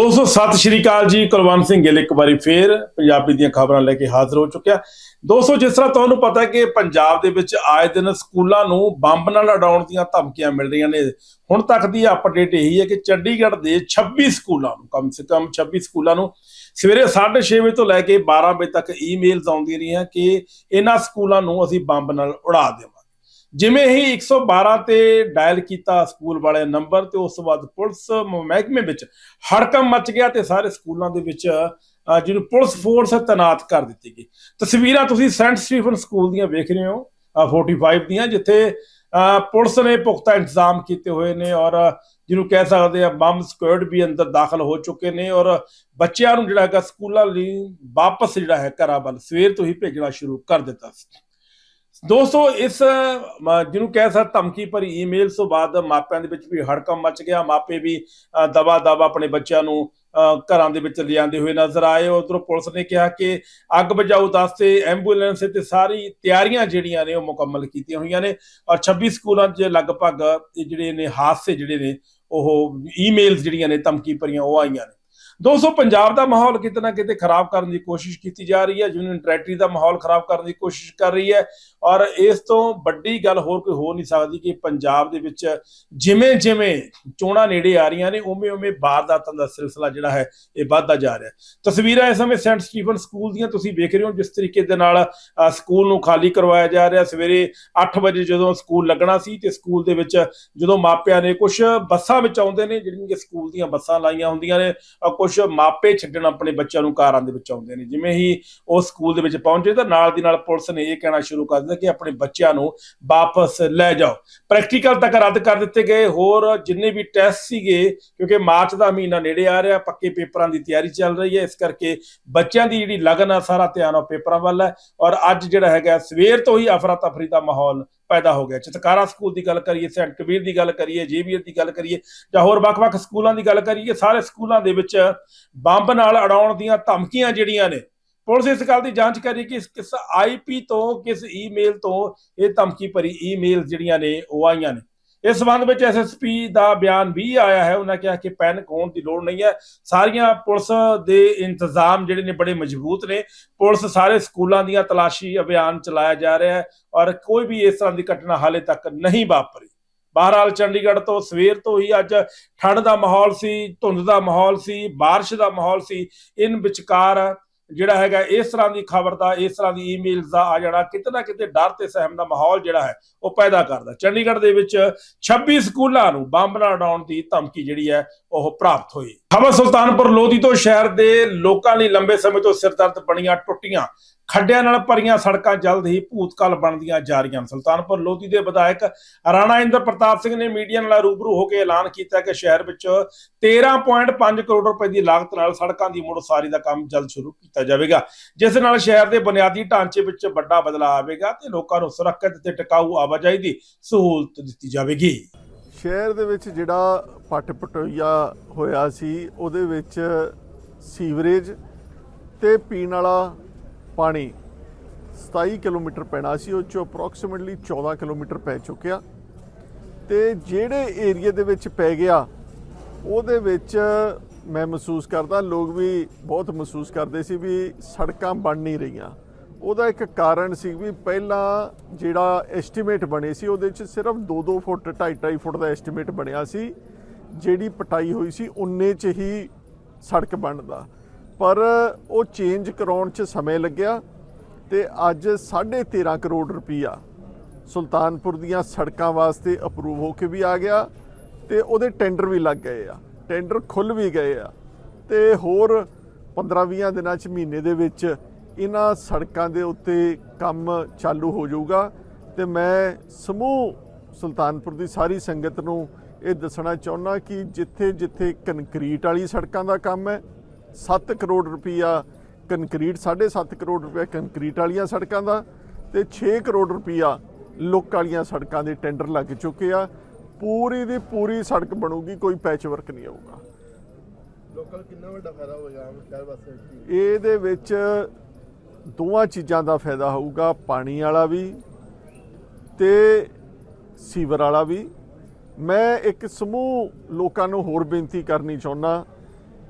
ਦੋਸਤੋ ਸਤਿ ਸ਼੍ਰੀ ਅਕਾਲ ਜੀ, ਕੁਲਵੰਤ ਸਿੰਘ ਗਿੱਲ ਇੱਕ ਵਾਰੀ ਫੇਰ ਪੰਜਾਬੀ ਦੀਆਂ ਖਬਰਾਂ ਲੈ ਕੇ ਹਾਜ਼ਰ ਹੋ ਚੁੱਕਿਆ। ਦੋਸਤੋ ਜਿਸ ਤਰ੍ਹਾਂ ਤੁਹਾਨੂੰ ਪਤਾ ਹੈ ਕਿ ਪੰਜਾਬ ਦੇ ਵਿੱਚ ਆਏ ਦਿਨ ਸਕੂਲਾਂ ਨੂੰ ਬੰਬ ਨਾਲ ਉਡਾਉਣ ਦੀਆਂ ਧਮਕੀਆਂ ਮਿਲ ਰਹੀਆਂ ਨੇ। ਹੁਣ ਤੱਕ ਦੀ ਅਪਡੇਟ ਇਹੀ ਹੈ ਕਿ ਚੰਡੀਗੜ੍ਹ ਦੇ 26 ਸਕੂਲਾਂ ਨੂੰ, ਕਮ ਸੇ ਕਮ 26 ਸਕੂਲਾਂ ਨੂੰ ਸਵੇਰੇ 6:30 ਵਜੇ ਤੋਂ ਲੈ ਕੇ 12 ਵਜੇ ਤੱਕ ਈਮੇਲਸ ਆਉਂਦੀਆਂ ਰਹੀਆਂ ਕਿ ਇਹਨਾਂ ਸਕੂਲਾਂ ਨੂੰ ਅਸੀਂ ਬੰਬ ਨਾਲ ਉਡਾ ਦੇਵਾਂ ਜਿਵੇਂ ਹੀ 112 ਤੇ ਡਾਇਲ ਕੀਤਾ ਸਕੂਲ ਵਾਲੇ ਨੰਬਰ ਤੇ ਉਸ ਤੋਂ ਬਾਅਦ ਪੁਲਿਸ ਮਹਿਕਮੇ ਵਿੱਚ ਹੜਕੰਮ ਮਚ ਗਿਆ ਤੇ ਸਾਰੇ ਸਕੂਲਾਂ ਦੇ ਵਿੱਚ ਜਿਹਨੂੰ ਪੁਲਿਸ ਫੋਰਸ ਤਾਇਨਾਤ ਕਰ ਦਿੱਤੀ ਗਈ। ਤਸਵੀਰਾਂ ਤੁਸੀਂ ਸੈਂਟ ਸਟੀਫਨ ਸਕੂਲ ਦੀਆਂ ਵੇਖ ਰਹੇ ਹੋ ਅਹ, 45 ਦੀਆਂ ਜਿੱਥੇ ਅਹ, ਪੁਲਿਸ ਨੇ ਪੁਖਤਾ ਇੰਤਜ਼ਾਮ ਕੀਤੇ ਹੋਏ ਨੇ ਔਰ ਜਿਹਨੂੰ ਕਹਿ ਸਕਦੇ ਆ ਬੰਬ ਸਕੁਐਡ ਵੀ ਅੰਦਰ ਦਾਖਲ ਹੋ ਚੁੱਕੇ ਨੇ ਔਰ ਬੱਚਿਆਂ ਨੂੰ ਜਿਹੜਾ ਹੈਗਾ ਸਕੂਲਾਂ ਲਈ ਵਾਪਸ ਜਿਹੜਾ ਹੈ ਘਰਾਂ ਵੱਲ ਸਵੇਰ ਤੋਂ ਹੀ ਭੇਜਣਾ ਸ਼ੁਰੂ ਕਰ ਦਿੱਤਾ ਸੀ। ਦੋਸਤੋ, ਇਸ ਜਿਹਨੂੰ ਕਹਿ ਸਕਦਾ ਧਮਕੀ ਭਰੀ ਈਮੇਲ ਤੋਂ ਬਾਅਦ ਮਾਪਿਆਂ ਦੇ ਵਿੱਚ ਵੀ ਹੜਕਮ ਮਚ ਗਿਆ। ਮਾਪੇ ਵੀ ਦਵਾ ਦਵਾ ਆਪਣੇ ਬੱਚਿਆਂ ਨੂੰ ਘਰਾਂ ਦੇ ਵਿੱਚ ਲਿਆਂਦੇ ਹੋਏ ਨਜ਼ਰ ਆਏ। ਉਧਰੋਂ ਪੁਲਿਸ ਨੇ ਕਿਹਾ ਕਿ ਅੱਗ ਬੁਝਾਊ ਦਸਤੇ ਐਂਬੂਲੈਂਸ ਤੇ ਸਾਰੀ ਤਿਆਰੀਆਂ ਜਿਹੜੀਆਂ ਨੇ ਉਹ ਮੁਕੰਮਲ ਕੀਤੀਆਂ ਹੋਈਆਂ ਨੇ ਔਰ 26 ਸਕੂਲਾਂ 'ਚ ਲਗਭਗ ਜਿਹੜੇ ਨੇ ਹਾਦਸੇ ਜਿਹੜੇ ਨੇ, ਉਹ ਈਮੇਲਸ ਜਿਹੜੀਆਂ ਨੇ ਧਮਕੀ ਭਰੀਆਂ ਉਹ ਆਈਆਂ ਨੇ। ਦੋਸਤੋ ਪੰਜਾਬ ਦਾ ਮਾਹੌਲ ਕਿਤੇ ਨਾ ਕਿਤੇ ਖਰਾਬ ਕਰਨ ਦੀ ਕੋਸ਼ਿਸ਼ ਕੀਤੀ ਜਾ ਰਹੀ ਹੈ, ਯੂਨੀਅਨ ਟੈਰੀਟਰੀ ਦਾ ਮਾਹੌਲ ਖਰਾਬ ਕਰਨ ਦੀ ਕੋਸ਼ਿਸ਼ ਕਰ ਰਹੀ ਹੈ ਔਰ ਇਸ ਤੋਂ ਵੱਡੀ ਗੱਲ ਹੋਰ ਕੋਈ ਹੋ ਨਹੀਂ ਸਕਦੀ ਕਿ ਪੰਜਾਬ ਦੇ ਵਿੱਚ ਜਿਵੇਂ ਜਿਵੇਂ ਚੋਣਾਂ ਨੇੜੇ ਆ ਰਹੀਆਂ ਨੇ ਉਵੇਂ ਉਵੇਂ ਵਾਰਦਾਤਾਂ ਦਾ ਸਿਲਸਿਲਾ ਜਿਹੜਾ ਹੈ ਇਹ ਵੱਧਦਾ ਜਾ ਰਿਹਾ ਤਸਵੀਰਾਂ ਇਸ ਸਮੇਂ ਸੈਂਟ ਸਟੀਫਨ ਸਕੂਲ ਦੀਆਂ ਤੁਸੀਂ ਵੇਖ ਰਹੇ ਹੋ, ਜਿਸ ਤਰੀਕੇ ਦੇ ਨਾਲ ਸਕੂਲ ਨੂੰ ਖਾਲੀ ਕਰਵਾਇਆ ਜਾ ਰਿਹਾ। ਸਵੇਰੇ 8 ਵਜੇ ਜਦੋਂ ਸਕੂਲ ਲੱਗਣਾ ਸੀ ਤੇ ਸਕੂਲ ਦੇ ਵਿੱਚ ਜਦੋਂ ਮਾਪਿਆਂ ਨੇ ਕੁਝ ਬੱਸਾਂ ਵਿੱਚ ਆਉਂਦੇ ਨੇ, ਜਿਹੜੀਆਂ ਕਿ ਸਕੂਲ ਦੀਆਂ ਬੱਸਾਂ ਲਾਈਆਂ ਹੁੰਦੀਆਂ ਨੇ ਕੁਝ ਮਾਪੇ ਛੱਡਣ ਆਪਣੇ ਬੱਚਿਆਂ ਨੂੰ ਕਾਰਾਂ ਦੇ ਵਿੱਚ ਆਉਂਦੇ ਨੇ। ਜਿਵੇਂ ਹੀ ਉਹ ਸਕੂਲ ਦੇ ਵਿੱਚ ਪਹੁੰਚੇ ਤਾਂ ਨਾਲ ਦੀ ਨਾਲ ਪੁਲਿਸ ਨੇ ਇਹ ਕਹਿਣਾ ਸ਼ੁਰੂ ਕਰ ਦਿੱਤਾ ਕਿ ਆਪਣੇ ਬੱਚਿਆਂ ਨੂੰ ਵਾਪਸ ਲੈ ਜਾਓ। ਪ੍ਰੈਕਟੀਕਲ ਤੱਕ ਰੱਦ ਕਰ ਦਿੱਤੇ ਗਏ। ਹੋਰ ਜਿੰਨੇ ਵੀ ਟੈਸਟ ਸੀਗੇ, ਕਿਉਂਕਿ ਮਾਰਚ ਦਾ ਮਹੀਨਾ ਨੇੜੇ ਆ ਰਿਹਾ, ਪੱਕੇ ਪੇਪਰਾਂ ਦੀ ਤਿਆਰੀ ਚੱਲ ਰਹੀ ਹੈ। ਇਸ ਕਰਕੇ ਬੱਚਿਆਂ ਦੀ ਜਿਹੜੀ ਲਗਨ ਆ, ਸਾਰਾ ਧਿਆਨ ਉਹ ਪੇਪਰਾਂ ਵੱਲ ਹੈ। ਔਰ ਅੱਜ ਜਿਹੜਾ ਹੈਗਾ, ਸਵੇਰ ਤੋਂ ਹੀ ਅਫਰਾ ਤਫਰੀ ਦਾ ਮਾਹੌਲ ਪੈਦਾ ਹੋ ਗਿਆ। ਚਤਕਾਰਾ ਸਕੂਲ ਦੀ ਗੱਲ ਕਰੀਏ, ਸੈਂਟ ਕਬੀਰ ਦੀ ਗੱਲ ਕਰੀਏ ਜੇਬੀਆਰ ਦੀ ਗੱਲ ਕਰੀਏ, ਜਾਂ ਹੋਰ ਵੱਖ-ਵੱਖ ਸਕੂਲਾਂ ਦੀ ਗੱਲ ਕਰੀਏ, ਸਾਰੇ ਸਕੂਲਾਂ ਦੇ ਵਿੱਚ ਬੰਬ ਨਾਲ ਅੜਾਉਣ ਦੀਆਂ ਧਮਕੀਆਂ ਜਿਹੜੀਆਂ ਨੇ, ਪੁਲਿਸ ਇਸ ਗੱਲ ਦੀ ਜਾਂਚ ਕਰ ਰਹੀ ਕਿ ਇਸ ਕਿਸ ਆਈਪੀ ਤੋਂ, ਕਿਸ ਈਮੇਲ ਤੋਂ ਇਹ ਧਮਕੀ ਭਰੀ ਈਮੇਲ ਜਿਹੜੀਆਂ ਨੇ, ਉਹ ਆਈਆਂ ਨੇ। ਇਸ ਸੰਬੰਧ ਵਿੱਚ ਐਸਐਸਪੀ ਦਾ ਬਿਆਨ ਵੀ ਆਇਆ ਹੈ। ਉਹਨਾਂ ਕਿਹਾ ਕਿ ਪੈਨਿਕ ਹੋਣ ਦੀ ਲੋੜ ਨਹੀਂ ਹੈ। ਸਾਰੀਆਂ ਪੁਲਿਸ ਦੇ ਇੰਤਜ਼ਾਮ ਜਿਹੜੇ ਨੇ ਬੜੇ ਮਜ਼ਬੂਤ ਨੇ। ਪੁਲਿਸ ਸਾਰੇ ਸਕੂਲਾਂ ਦੀਆਂ ਤਲਾਸ਼ੀ ਅਭਿਆਨ ਚਲਾਇਆ ਜਾ ਰਿਹਾ ਹੈ ਔਰ ਕੋਈ ਵੀ ਇਸ ਤਰ੍ਹਾਂ ਦੀ ਘਟਨਾ ਹਾਲੇ ਤੱਕ ਨਹੀਂ ਵਾਪਰੀ। ਬਹਰਾਲ ਚੰਡੀਗੜ੍ਹ ਤੋਂ ਸਵੇਰ ਤੋਂ ਹੀ ਅੱਜ ਠੰਡ ਦਾ ਮਾਹੌਲ ਸੀ, ਧੁੰਦ ਦਾ ਮਾਹੌਲ ਸੀ, ਬਾਰਿਸ਼ ਦਾ ਮਾਹੌਲ ਸੀ। ਇਨ ਵਿਚਕਾਰ ਜਿਹੜਾ ਹੈਗਾ ਇਸ ਤਰ੍ਹਾਂ ਦੀ ਖਬਰ ਦਾ, ਇਸ ਤਰ੍ਹਾਂ ਦੀ ਈਮੇਲਸ ਦਾ ਆ ਜਾਣਾ, ਕਿਤੇ ਨਾ ਕਿਤੇ ਡਰ ਤੇ ਸਹਿਮ ਦਾ ਮਾਹੌਲ ਜਿਹੜਾ ਹੈ, ਉਹ ਪੈਦਾ ਕਰਦਾ ਚੰਡੀਗੜ੍ਹ ਦੇ ਵਿੱਚ 26 ਸਕੂਲਾਂ ਨੂੰ ਬੰਬ ਨਾਲ ਉਡਾਉਣ ਦੀ ਧਮਕੀ ਜਿਹੜੀ ਹੈ, ਉਹ ਪ੍ਰਾਪਤ ਹੋਈ। ਖਬਰ ਸੁਲਤਾਨਪੁਰ ਲੋਧੀ ਤੋਂ ਸ਼ਹਿਰ ਦੇ ਲੋਕਾਂ ਲਈ ਲੰਬੇ ਸਮੇਂ ਤੋਂ ਸਿਰਦਰਦ ਬਣੀਆਂ ਟੁੱਟੀਆਂ। ਖੱਡਿਆਂ ਨਾਲ ਭਰੀਆਂ ਸੜਕਾਂ ਜਲਦ ਹੀ ਭੂਤਕਾਲ ਬਣਦੀਆਂ ਜਾ ਰਹੀਆਂ ਸੁਲਤਾਨਪੁਰ ਲੋਧੀ ਦੇ ਵਿਧਾਇਕ ਰਾਣਾ ਇੰਦਰ ਪ੍ਰਤਾਪ ਸਿੰਘ ਨੇ ਮੀਡੀਆ ਨਾਲ ਰੂਬਰੂ ਹੋ ਕੇ ਐਲਾਨ ਕੀਤਾ ਕਿ ਸ਼ਹਿਰ ਵਿੱਚ 13.5 ਕਰੋੜ ਰੁਪਏ ਦੀ ਲਾਗਤ ਨਾਲ ਸੜਕਾਂ ਦੀ ਮੁੜ ਉਸਾਰੀ ਦਾ ਕੰਮ ਜਲਦ ਸ਼ੁਰੂ ਕੀਤਾ ਜਾਵੇਗਾ, ਜਿਸ ਨਾਲ ਸ਼ਹਿਰ ਦੇ ਬੁਨਿਆਦੀ ਢਾਂਚੇ ਵਿੱਚ ਵੱਡਾ ਬਦਲਾਅ ਆਵੇਗਾ ਤੇ ਲੋਕਾਂ ਨੂੰ ਸੁਰੱਖਿਅਤ ਤੇ ਟਿਕਾਊ ਆਵਾਜਾਈ ਦੀ ਸਹੂਲਤ ਦਿੱਤੀ ਜਾਵੇਗੀ। ਸ਼ਹਿਰ ਦੇ ਵਿੱਚ ਜਿਹੜਾ ਪੱਟ ਪਟੋਈਆ ਹੋਇਆ ਸੀ, ਉਹਦੇ ਵਿੱਚ ਸੀਵਰੇਜ ਤੇ ਪੀਣ ਵਾਲਾ ਪਾਣੀ 27 ਕਿਲੋਮੀਟਰ ਪੈਣਾ ਸੀ, ਉਹ ਚੋਂ ਅਪਰੋਕਸੀਮੇਟਲੀ 14 ਕਿਲੋਮੀਟਰ ਪੈ ਚੁੱਕਿਆ। ਤੇ ਜਿਹੜੇ ਏਰੀਆ ਦੇ ਵਿੱਚ ਪੈ ਗਿਆ, ਉਹਦੇ ਵਿੱਚ ਮੈਂ ਮਹਿਸੂਸ ਕਰਦਾ, ਲੋਕ ਵੀ ਬਹੁਤ ਮਹਿਸੂਸ ਕਰਦੇ ਸੀ ਵੀ ਸੜਕਾਂ ਬਣ ਨਹੀਂ ਰਹੀਆਂ। ਉਹਦਾ ਇੱਕ ਕਾਰਨ ਸੀ ਵੀ ਪਹਿਲਾਂ ਜਿਹੜਾ ਐਸਟੀਮੇਟ ਬਣੇ ਸੀ, ਉਹਦੇ ਵਿੱਚ ਸਿਰਫ 2-2 ਫੁੱਟ 2.5 ਫੁੱਟ ਦਾ ਐਸਟੀਮੇਟ ਬਣਿਆ ਸੀ। ਜਿਹੜੀ ਪਟਾਈ ਹੋਈ ਸੀ ਉਨੇ 'ਚ ਹੀ ਸੜਕ ਬਣਦਾ। ਪਰ ਉਹ ਚੇਂਜ ਕਰਾਉਣ 'ਚ ਸਮੇਂ ਲੱਗਿਆ ਤੇ ਅੱਜ 13.5 ਕਰੋੜ ਰੁਪਈਆ ਸੁਲਤਾਨਪੁਰ ਦੀਆਂ ਸੜਕਾਂ ਵਾਸਤੇ ਅਪਰੂਵ ਹੋ ਕੇ ਵੀ ਆ ਗਿਆ ਤੇ ਉਹਦੇ ਟੈਂਡਰ ਵੀ ਲੱਗ ਗਏ ਆ। ਟੈਂਡਰ ਖੁੱਲ ਵੀ ਗਏ ਆ। ਤੇ ਹੋਰ 15-20 ਦਿਨਾਂ ਚ ਮਹੀਨੇ ਦੇ ਵਿੱਚ ਇਹਨਾਂ ਸੜਕਾਂ ਦੇ ਉੱਤੇ ਕੰਮ ਚਾਲੂ ਹੋ ਜਾਊਗਾ ਤੇ ਮੈਂ ਸਮੂਹ ਸੁਲਤਾਨਪੁਰ ਦੀ ਸਾਰੀ ਸੰਗਤ ਨੂੰ ਇਹ ਦੱਸਣਾ ਚਾਹੁੰਦਾ ਕਿ ਜਿੱਥੇ ਜਿੱਥੇ ਕੰਕਰੀਟ ਵਾਲੀ ਸੜਕਾਂ ਦਾ ਕੰਮ ਹੈ 7 ਕਰੋੜ ਰੁਪਈਆ ਕੰਕਰੀਟ 7.5 ਕਰੋੜ ਰੁਪਏ ਕੰਕਰੀਟ ਵਾਲੀਆਂ ਸੜਕਾਂ ਦਾ ਤੇ 6 ਕਰੋੜ ਰੁਪਈਆ ਲੁੱਕ ਵਾਲੀਆਂ ਸੜਕਾਂ ਦੇ ਟੈਂਡਰ ਲੱਗ ਚੁੱਕੇ ਆ। ਪੂਰੀ ਦੀ ਪੂਰੀ ਸੜਕ ਬਣੂਗੀ ਕੋਈ ਪੈਚ ਵਰਕ ਨਹੀਂ ਆਊਗਾ। ਲੋਕਾਂ ਨੂੰ ਕਿੰਨਾ ਵੱਡਾ ਫਾਇਦਾ ਹੋਵੇਗਾ ਆਮ ਸ਼ਹਿਰ ਵਾਸਤੇ ਇਹਦੇ ਵਿੱਚ ਦੋਵਾਂ ਚੀਜ਼ਾਂ ਦਾ ਫਾਇਦਾ ਹੋਊਗਾ ਪਾਣੀ ਵਾਲਾ ਵੀ ਤੇ ਸੀਵਰ ਵਾਲਾ ਵੀ। ਮੈਂ ਇੱਕ ਸਮੂਹ ਲੋਕਾਂ ਨੂੰ ਹੋਰ ਬੇਨਤੀ ਕਰਨੀ ਚਾਹੁੰਦਾ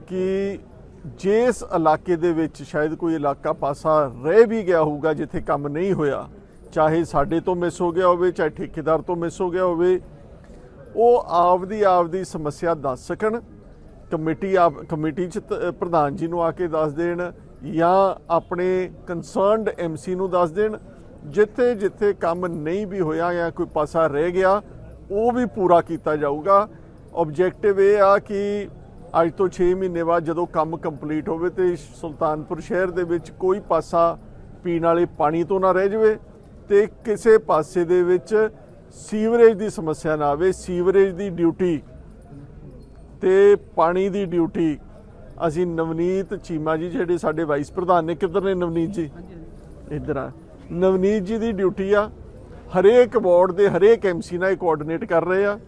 ਕਿ ਜਿਸ ਇਲਾਕੇ ਦੇ ਵਿੱਚ ਸ਼ਾਇਦ ਕੋਈ ਇਲਾਕਾ ਪਾਸਾ ਰਹਿ ਵੀ ਗਿਆ ਹੋਊਗਾ, ਜਿੱਥੇ ਕੰਮ ਨਹੀਂ ਹੋਇਆ, ਚਾਹੇ ਸਾਡੇ ਤੋਂ ਮਿਸ ਹੋ ਗਿਆ ਹੋਵੇ, ਚਾਹੇ ਠੇਕੇਦਾਰ ਤੋਂ ਮਿਸ ਹੋ ਗਿਆ ਹੋਵੇ, ਉਹ ਆਪਦੀ ਆਪਦੀ ਸਮੱਸਿਆ ਦੱਸ ਸਕਣ। ਕਮੇਟੀ ਆਪ, ਕਮੇਟੀ ਚ ਪ੍ਰਧਾਨ ਜੀ ਨੂੰ ਆ ਕੇ ਦੱਸ ਦੇਣ ਜਾਂ ਆਪਣੇ ਕਨਸਰਨਡ ਐਮਸੀ ਨੂੰ ਦੱਸ ਦੇਣ। ਜਿੱਥੇ ਜਿੱਥੇ ਕੰਮ ਨਹੀਂ ਵੀ ਹੋਇਆ ਜਾਂ ਕੋਈ ਪਾਸਾ ਰਹਿ ਗਿਆ, ਉਹ ਵੀ ਪੂਰਾ ਕੀਤਾ ਜਾਊਗਾ। ਆਬਜੈਕਟਿਵ ਇਹ ਆ ਕਿ ਅੱਜ ਤੋਂ 6 ਮਹੀਨੇ ਬਾਅਦ ਜਦੋਂ ਕੰਮ ਕੰਪਲੀਟ ਹੋਵੇ ਤੇ ਸੁਲਤਾਨਪੁਰ ਸ਼ਹਿਰ ਦੇ ਵਿੱਚ ਕੋਈ ਪਾਸਾ ਪੀਣ ਵਾਲੇ ਪਾਣੀ ਤੋਂ ਨਾ ਰਹਿ ਜਾਵੇ ਤੇ ਕਿਸੇ ਪਾਸੇ ਦੇ ਵਿੱਚ ਸੀਵਰੇਜ ਦੀ ਸਮੱਸਿਆ ਨਾ ਆਵੇ ਸੀਵਰੇਜ ਦੀ ਡਿਊਟੀ ਤੇ ਪਾਣੀ ਦੀ ਡਿਊਟੀ। ਅਸੀਂ ਨਵਨੀਤ ਚੀਮਾ ਜੀ ਜਿਹੜੇ ਸਾਡੇ ਵਾਈਸ ਪ੍ਰਧਾਨ ਨੇ ਕਿੱਧਰ ਨੇ ਨਵਨੀਤ ਜੀ? ਇੱਧਰ ਆ। ਨਵਨੀਤ ਜੀ ਦੀ ਡਿਊਟੀ ਆ। ਹਰੇਕ ਵਾਰਡ ਦੇ ਹਰੇਕ ਐਮਸੀ ਨਾਲ ਕੋਆਰਡੀਨੇਟ ਕਰ ਰਹੇ ਆ।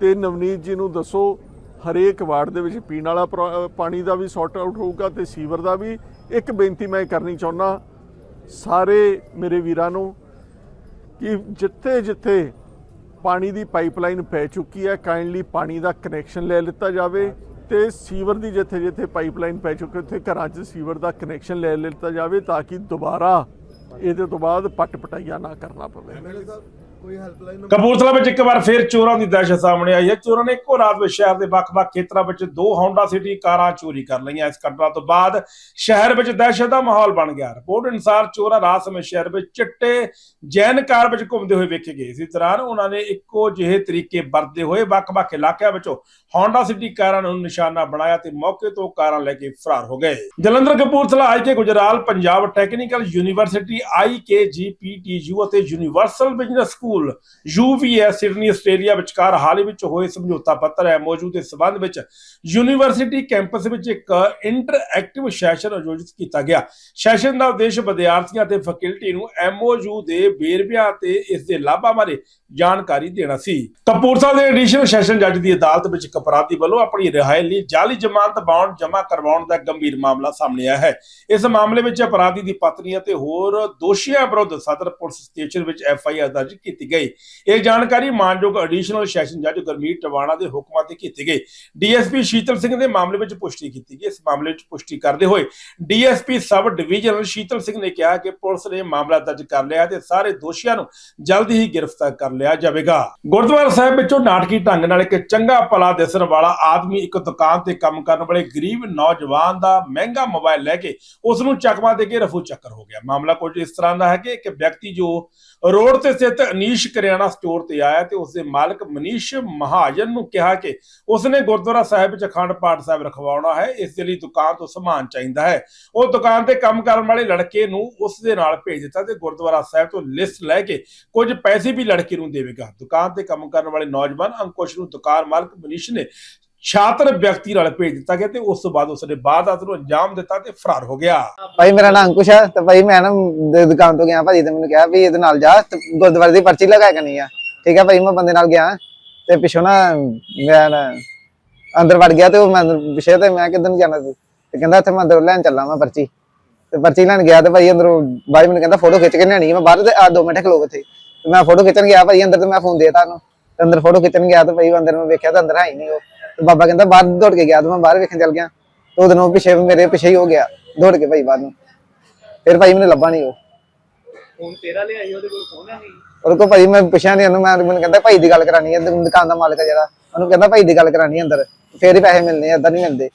ਤੇ ਨਵਨੀਤ ਜੀ ਨੂੰ ਦੱਸੋ ਹਰੇਕ ਵਾਰਡ ਦੇ ਵਿੱਚ ਪੀਣ ਵਾਲਾ ਪ੍ਰੋ- ਪਾਣੀ ਦਾ ਵੀ ਸੌਰਟ ਆਊਟ ਹੋਊਗਾ ਤੇ ਸੀਵਰ ਦਾ ਵੀ। ਇੱਕ ਬੇਨਤੀ ਮੈਂ ਕਰਨੀ ਚਾਹੁੰਦਾ ਸਾਰੇ ਮੇਰੇ ਵੀਰਾਂ ਨੂੰ ਕਿ ਜਿੱਥੇ ਜਿੱਥੇ ਪਾਣੀ ਦੀ ਪਾਈਪਲਾਈਨ ਪੈ ਚੁੱਕੀ ਹੈ ਕਾਈਂਡਲੀ ਪਾਣੀ ਦਾ ਕਨੈਕਸ਼ਨ ਲੈ ਲਿੱਤਾ ਜਾਵੇ ਤੇ ਸੀਵਰ ਦੀ ਜਿੱਥੇ ਜਿੱਥੇ ਪਾਈਪਲਾਈਨ ਪੈ ਚੁੱਕੀ ਉੱਥੇ ਘਰਾਂ 'ਚ ਸੀਵਰ ਦਾ ਕਨੈਕਸ਼ਨ ਲੈ ਲਿੱਤਾ ਜਾਵੇ ਤਾਂ ਕਿ ਦੁਬਾਰਾ ਇਹਦੇ ਤੋਂ ਬਾਅਦ ਪੱਟ ਪਟਾਈਆ ਨਾ ਕਰਨਾ ਪਵੇ। ਕੋਈ ਹੈਲਪਲਾਈਨ ਕਪੂਰਥਲਾ ਵਿੱਚ ਇੱਕ ਵਾਰ ਫਿਰ ਚੋਰਾਂ ਦੀ ਦਹਿਸ਼ਤ ਸਾਹਮਣੇ ਆਈ ਹੈ। ਚੋਰਾਂ ਨੇ ਇੱਕੋ ਰਾਤ ਵਿੱਚ ਸ਼ਹਿਰ ਦੇ ਵੱਖ-ਵੱਖ ਖੇਤਰਾਂ ਵਿੱਚ ਦੋ ਹੌਂਡਾ ਸਿਟੀ ਕਾਰਾਂ ਚੋਰੀ ਕਰ ਲਈਆਂ। ਇਸ ਘਟਨਾ ਤੋਂ ਬਾਅਦ ਸ਼ਹਿਰ ਵਿੱਚ ਦਹਿਸ਼ਤ ਦਾ ਮਾਹੌਲ ਬਣ ਗਿਆ। ਰਿਪੋਰਟ ਅਨੁਸਾਰ ਚੋਰਾਂ ਰਾਤ ਸਮੇਂ ਸ਼ਹਿਰ ਵਿੱਚ ਚਿੱਟੇ ਜੈਨ ਕਾਰ ਵਿੱਚ ਘੁੰਮਦੇ ਹੋਏ ਵੇਖੇ ਗਏ ਇਸ ਦੌਰਾਨ ਉਹਨਾਂ ਨੇ ਇੱਕੋ ਜਿਹੇ ਤਰੀਕੇ ਵਰਤਦੇ ਹੋਏ। ਵੱਖ-ਵੱਖ ਇਲਾਕਿਆਂ ਵਿੱਚੋਂ ਹੌਂਡਾ ਸਿਟੀ ਕਾਰਾਂ ਨੂੰ ਨਿਸ਼ਾਨਾ ਬਣਾਇਆ ਤੇ ਮੌਕੇ ਤੋਂ ਕਾਰਾਂ ਲੈ ਕੇ ਫਰਾਰ ਹੋ ਗਏ। Jalandhar, Kapurthala, IK, Gujral, Punjab technical university IKGPTU ਅਤੇ universal business school. UVS Sydney Australia ਵਿਚਕਾਰ ਹਾਲ ਹੀ ਵਿੱਚ ਹੋਏ ਸਮਝੌਤਾ ਪੱਤਰ ਹੈ। ਮੌਜੂਦ ਸਬੰਧ ਵਿੱਚ ਯੂਨੀਵਰਸਿਟੀ ਕੈਂਪਸ ਵਿੱਚ ਇੱਕ ਇੰਟਰਐਕਟਿਵ ਸੈਸ਼ਨ ਆਯੋਜਿਤ ਕੀਤਾ ਗਿਆ। ਸੈਸ਼ਨ ਦਾ ਉਦੇਸ਼ ਵਿਦਿਆਰਥੀਆਂ ਅਤੇ ਫੈਕਲਟੀ ਨੂੰ ਐਮਓਯੂ ਦੇ ਵੇਰਵਿਆਂ ਤੇ ਇਸ ਦੇ ਲਾਭਾਂ ਬਾਰੇ ਜਾਣਕਾਰੀ ਦੇਣਾ ਸੀ। ਕਪੂਰਥਲਾ ਦੇ ਐਡੀਸ਼ਨਲ ਸੈਸ਼ਨ ਜੱਜ ਦੀ ਅਦਾਲਤ ਵਿੱਚ ਇੱਕ ਅਪਰਾਧੀ ਵੱਲੋਂ ਆਪਣੀ ਰਿਹਾਈ ਲਈ ਜਾਲੀ ਜ਼ਮਾਨਤ ਬਾਉਂਡ ਜਮ੍ਹਾਂ ਕਰਵਾਉਣ ਦਾ ਗੰਭੀਰ ਮਾਮਲਾ ਸਾਹਮਣੇ ਆਇਆ ਹੈ। ਇਸ ਮਾਮਲੇ ਵਿੱਚ ਅਪਰਾਧੀ ਦੀ ਪਤਨੀ ਅਤੇ ਹੋਰ ਦੋਸ਼ੀਆਂ ਵਿਰੁੱਧ ਸਦਰ ਪੁਲਿਸ ਸਟੇਸ਼ਨ ਵਿੱਚ ਐਫ ਆਈ ਆਰ ਦਰਜ ਕੀਤੀ ਗਈ। ਇਹ ਜਾਣਕਾਰੀ ਮਾਨਯੋਗ ਐਡੀਸ਼ਨਲ ਸੈਸ਼ਨ ਜੱਜ ਗੁਰਮੀਤ ਟਵਾਣਾ ਦੇ ਹੁਕਮਾਂ ਤੇ ਕੀਤੀ ਗਈ। ਡੀਐਸਪੀ ਸ਼ੀਤਲ ਸਿੰਘ ਦੇ ਮਾਮਲੇ ਵਿੱਚ ਪੁਸ਼ਟੀ ਕੀਤੀ ਗਈ। ਇਸ ਮਾਮਲੇ ਵਿੱਚ ਪੁਸ਼ਟੀ ਕਰਦੇ ਹੋਏ DSP sub divisional Sheetal Singh ਨੇ ਕਿਹਾ ਕਿ ਪੁਲਿਸ ਨੇ ਮਾਮਲਾ ਦਰਜ ਕਰ ਲਿਆ ਤੇ ਸਾਰੇ ਦੋਸ਼ੀਆਂ ਨੂੰ ਜਲਦੀ ਹੀ ਗ੍ਰਿਫਤਾਰ ਕਰ ਲਿਆ ਜਾਵੇਗਾ। ਗੁਰਦੁਆਰਾ ਸਾਹਿਬ ਵਿੱਚੋਂ ਨਾਟਕੀ ਢੰਗ ਨਾਲ ਇੱਕ ਚੰਗਾ ਭਲਾ ਦਿਸਣ ਵਾਲਾ ਆਦਮੀ ਇੱਕ ਦੁਕਾਨ ਤੇ ਕੰਮ ਕਰਨ ਵਾਲੇ ਗਰੀਬ ਨੌਜਵਾਨ ਦਾ ਮਹਿੰਗਾ ਮੋਬਾਈਲ ਲੈ ਕੇ ਉਸ ਨੂੰ ਚਕਮਾ ਦੇ ਕੇ ਰਫੂ ਚੱਕਰ ਹੋ ਗਿਆ। ਮਾਮਲਾ ਕੁਝ ਇਸ ਤਰ੍ਹਾਂ ਦਾ ਹੈ ਕਿ ਇੱਕ ਵਿਅਕਤੀ ਜੋ ਰੋਡ ਤੇ ਸਥਿਤ ਅਨੀਸ਼ ਕਰਿਆਣਾ ਸਟੋਰ ਤੇ ਆਇਆ ਤੇ ਉਸ ਦੇ ਮਾਲਕ ਮਨੀਸ਼ ਮਹਾਜਨ ਨੂੰ ਕਿਹਾ ਕਿ ਉਸ ਨੇ ਗੁਰਦੁਆਰਾ ਸਾਹਿਬ ਵਿੱਚ ਅਖੰਡ ਪਾਠ ਸਾਹਿਬ ਰਖਵਾਉਣਾ ਹੈ, ਇਸ ਦੇ ਲਈ ਦੁਕਾਨ ਤੋਂ ਸਮਾਨ ਚਾਹੀਦਾ ਹੈ। ਉਹ ਦੁਕਾਨ ਤੇ ਕੰਮ ਕਰਨ ਵਾਲੇ ਲੜਕੇ ਨੂੰ ਉਸ ਦੇ ਨਾਲ ਭੇਜ ਦਿੱਤਾ ਤੇ ਗੁਰਦੁਆਰਾ ਸਾਹਿਬ ਤੋਂ ਲਿਸਟ ਲੈ ਕੇ ਕੁਝ ਪੈਸੇ ਵੀ ਲੜਕੇ ਨੂੰ ਦੇਵੇਗਾ। ਦੁਕਾਨ ਤੇ ਕੰਮ ਕਰਨ ਵਾਲੇ ਨੌਜਵਾਨ ਅੰਕੁਸ਼ ਨੂੰ ਦੁਕਾਨ ਮਾਲਕ ਮਨੀਸ਼ ਨੇ ਛਾਤਰ ਵਿਅਕਤੀ ਨਾਲ ਭੇਜ ਦਿੱਤਾ ਗਿਆ ਤੇ ਉਸ ਤੋਂ ਬਾਅਦ ਉਸਨੇ ਵਾਰਦਾਤ ਨੂੰ ਅੰਜਾਮ ਦਿੱਤਾ ਤੇ ਫਰਾਰ ਹੋ ਗਿਆ। ਭਾਈ, ਮੇਰਾ ਨਾਮ ਅੰਕੁਸ਼ ਹੈ ਤੇ ਭਾਈ, ਮੈਂ ਨਾ ਦ- ਦੁਕਾਨ ਤੋਂ ਗਿਆ ਭਾਜੀ ਤੇ ਮੈਨੂੰ ਕਿਹਾ ਵੀ ਇਹਦੇ ਨਾਲ ਜਾ ਤੇ ਗੁਰਦੁਆਰੇ ਦੀ ਪਰਚੀ ਲਗਾ ਕਰਨੀ ਆ। ਠੀਕ ਹੈ ਭਾਈ, ਮੈਂ ਬੰਦੇ ਨਾਲ ਗਿਆ ਤੇ ਪਿੱਛੋਂ ਨਾ ਮੈਂ ਨਾ ਅੰਦਰ ਵੜ ਗਿਆ ਤੇ ਉਹ ਮੈਂ ਪਿੱਛੇ ਤੇ ਮੈਂ ਕਿੱਧਰ ਨੂੰ ਜਾਣਾ ਸੀ ਤੇ ਕਹਿੰਦਾ ਇੱਥੇ ਮੈਂ ਅੰਦਰ ਲੈਣ ਚੱਲਾਂ ਮੈਂ ਪਰਚੀ। ਤੇ ਪਰਚੀ ਲੈਣ ਗਿਆ ਤੇ ਭਾਈ ਅੰਦਰੋਂ ਬਾਈ ਮੈਨੂੰ ਕਹਿੰਦਾ ਫੋਟੋ ਖਿੱਚ ਕੇ ਲਿਆਣੀ ਮੈਂ ਬਾਹਰ ਤੇ ਆ 2 ਮਿੰਟ ਖਲੋ ਗਏ ਤੇ ਮੈਂ ਫੋਟੋ ਖਿੱਚਣ ਗਿਆ ਭਾਈ, ਅੰਦਰ ਤੇ ਮੈਂ ਫੋਨ ਦੇਤਾ ਉਹਨੂੰ। ਤੇ ਅੰਦਰ ਫੋਟੋ ਖਿੱਚਣ ਗਿਆ ਤੇ ਭਾਈ ਉਹ ਅੰਦਰ ਮੈਂ ਵੇਖਿਆ ਤਾਂ ਅੰਦਰ ਹੈ ਹੀ ਨਹੀਂ ਉਹ। ਬਾਬਾ ਕਹਿੰਦਾ ਬਾਹਰ ਦੌੜ ਕੇ ਗਿਆ ਤੇ ਮੈਂ ਬਾਹਰ ਵੇਖਣ ਚੱਲ ਗਿਆ। ਤੇ ਉਹਦੇ ਨੂੰ ਪਿੱਛੇ ਮੇਰੇ ਪਿੱਛੇ ਹੀ ਹੋ ਗਿਆ ਦੌੜ ਕੇ ਭਾਈ ਬਾਹਰ ਨੂੰ। ਫਿਰ ਭਾਈ ਮੈਨੂੰ ਲੱਭਾ ਨਹੀਂ ਉਹ। ਫੋਨ ਤੇਰਾ ਲਿਆ ਸੀ ਉਹਦੇ ਕੋਲ ਫੋਨ ਹੈ ਨਹੀਂ ਉਹਦੇ ਕੋਲ ਭਾਈ ਮੈਂ ਪੁੱਛਿਆ ਨਹੀਂ ਉਹਨੂੰ ਮੈਂ ਮੈਨੂੰ ਕਹਿੰਦਾ ਭਾਈ ਦੀ ਗੱਲ ਕਰਾਣੀ ਹੈ ਦੁਕਾਨ ਦਾ ਮਾਲਕ ਹੈ ਜਿਹੜਾ। ਉਹਨੂੰ ਕਹਿੰਦਾ ਭਾਈ ਦੀ ਗੱਲ ਕਰਾਣੀ ਹੈ ਅੰਦਰ ਫੇਰ ਹੀ ਪੈਸੇ ਮਿਲਨੇ ਆ ਨਹੀਂ ਮਿਲਦੇ।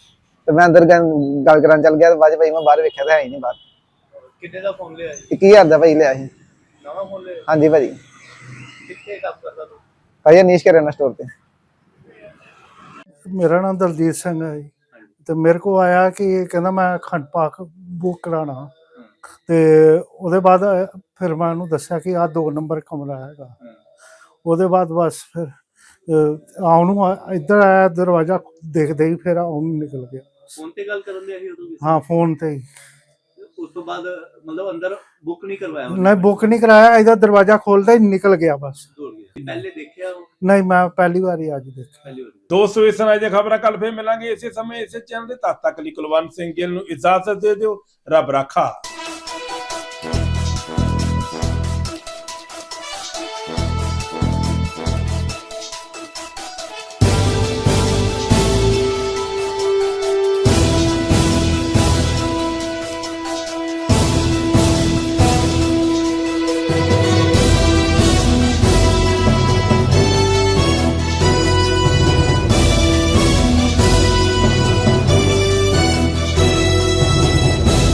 ਤੇ ਮੈਂ ਅੰਦਰ ਗੱਲ ਕਰਾਂ ਚੱਲ ਗਿਆ ਤੇ ਬਾਅਦ ਭਾਈ ਮੈਂ ਬਾਹਰ ਵੇਖਿਆ ਤਾਂ ਹੈ ਹੀ ਨਹੀਂ ਬਾਹਰ। ਕਿੰਨੇ ਦਾ ਫੋਨ ਲਿਆ ਸੀ? 21000 ਦਾ ਭਾਈ ਲਿਆ ਸੀ। ਨਵਾਂ ਫੋਨ ਲਿਆ ਹਾਂਜੀ ਭਾਜੀ। ਕਿੱਥੇ ਕੰਮ ਕਰਦਾ ਤੂੰ? ਭਾਈ ਅਨੀਸ਼ ਕਰਿਆਨਾ ਸਟੋਰ ਤੇ। ਮੇਰਾ ਨਾਮ ਦਲਜੀਤ ਸਿੰਘ ਹੈ ਜੀ। ਤੇ ਮੇਰੇ ਕੋ ਆਇਆ ਕਿ ਇਹ ਕਹਿੰਦਾ ਮੈਂ ਅਖੰਡ ਪਾਠ ਬੁੱਕ ਕਰਾਣਾ ਤੇ ਉਹਦੇ ਬਾਅਦ ਫਿਰ ਮੈਂ ਉਹਨੂੰ ਦੱਸਿਆ ਕਿ ਆਹ ਦੋ ਨੰਬਰ ਕਮਰਾ ਹੈਗਾ। ਉਹਦੇ ਬਾਅਦ ਬਸ ਫਿਰ ਆਉਣ ਨੂੰ ਆ- ਇੱਧਰ ਆਇਆ ਦਰਵਾਜ਼ਾ ਦੇਖਦੇ ਹੀ ਫਿਰ ਆਉਣ ਨਿਕਲ ਗਿਆ। ਫੋਨ ਤੇ ਗੱਲ ਕਰਨ ਦੇ ਸੀ ਉਦੋਂ ਹਾਂ ਫੋਨ ਤੇ। ਉਸ ਤੋਂ ਬਾਅਦ ਮਤਲਬ ਅੰਦਰ ਬੁੱਕ ਨਹੀਂ ਕਰਵਾਇਆ ਨਹੀਂ ਬੁੱਕ ਨਹੀਂ ਕਰਾਇਆ ਇਹਦਾ ਦਰਵਾਜ਼ਾ ਖੋਲਦਾ ਹੀ ਨਿਕਲ ਗਿਆ ਬਸ। ਪਹਿਲੇ ਦੇਖਿਆ ਨਹੀਂ ਮੈਂ ਪਹਿਲੀ ਵਾਰੀ ਅੱਜ ਦੇਖਿਆ। ਪਹਿਲੀ ਵਾਰ। ਦੋਸਤੋ ਇਸ ਤਰ੍ਹਾਂ ਦੀਆਂ ਖਬਰਾਂ ਕੱਲ ਫੇਰ ਮਿਲਾਂਗੇ ਇਸੇ ਸਮੇਂ, ਇਸੇ ਚੈਨਲ ਦੇ ਤਦ ਤੱਕ ਲਈ ਕੁਲਵੰਤ ਸਿੰਘ ਗਿੱਲ ਨੂੰ ਇਜਾਜ਼ਤ ਦੇ ਦਿਓ। ਰੱਬ ਰਾਖਾ।